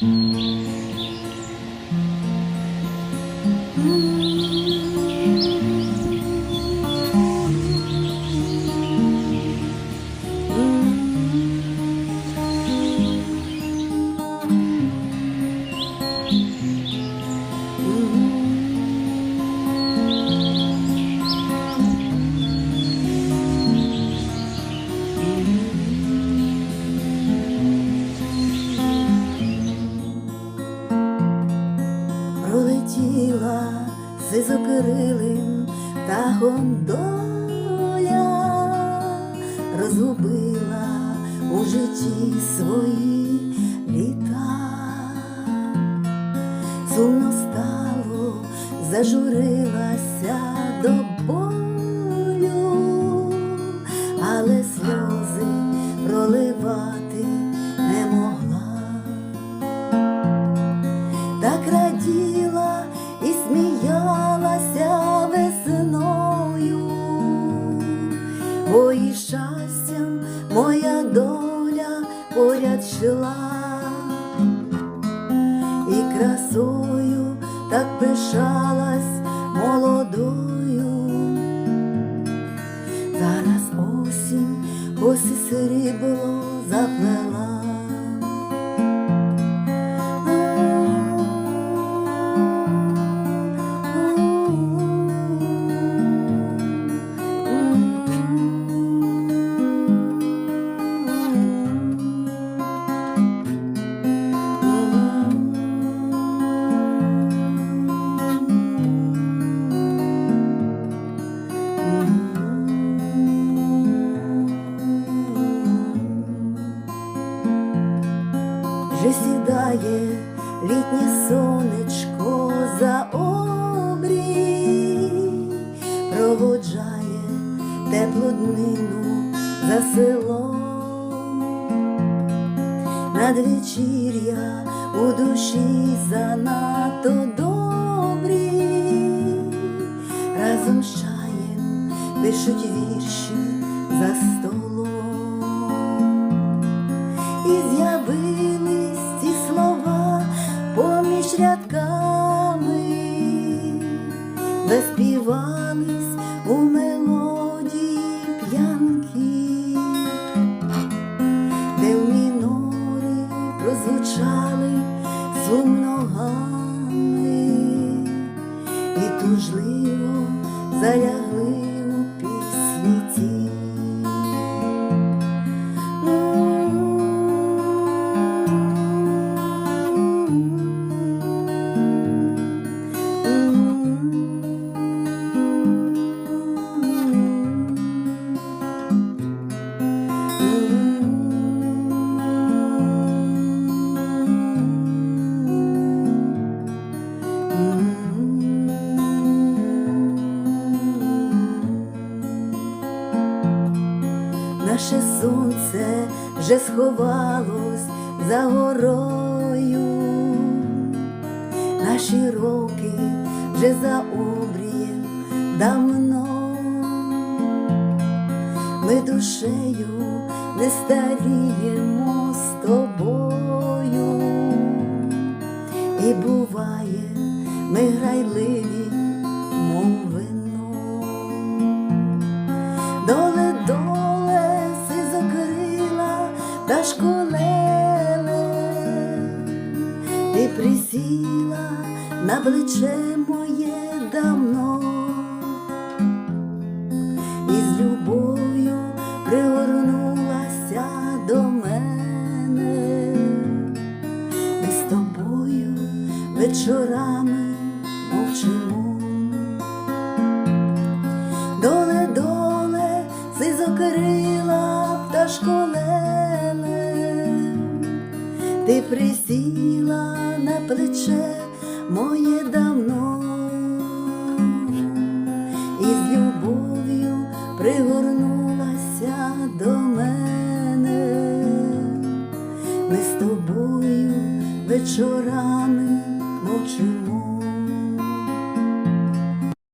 Mm-hmm. Сизокрилим та гондоля розгубила у житті свої літа, сумно стало, зажурилася до поряд жила і красою так пишалась молодою. Вже сідає літнє сонечко за обрій, проводжає теплу днину за селом, надвечір'я у душі занадто добрі, разом з чаєм пишуть вірші за заспівались у мелодії п'янки, де в мінорі прозвучали сумно і тужливо залягли Наше сонце вже сховалось за горою, наші роки вже за обрієм давно, ми душею не старіємо з тобою, і буває, ми грайливі, мов вино. Доле, доле, сизокрила та школеле, ти присіла на плече моє давно, вечорами мовчимо. Доле, доле, сизокрила пташколеле, ти присіла на плече моє давно, і з любов'ю пригорнулася до мене, ми з тобою вечорами 无情无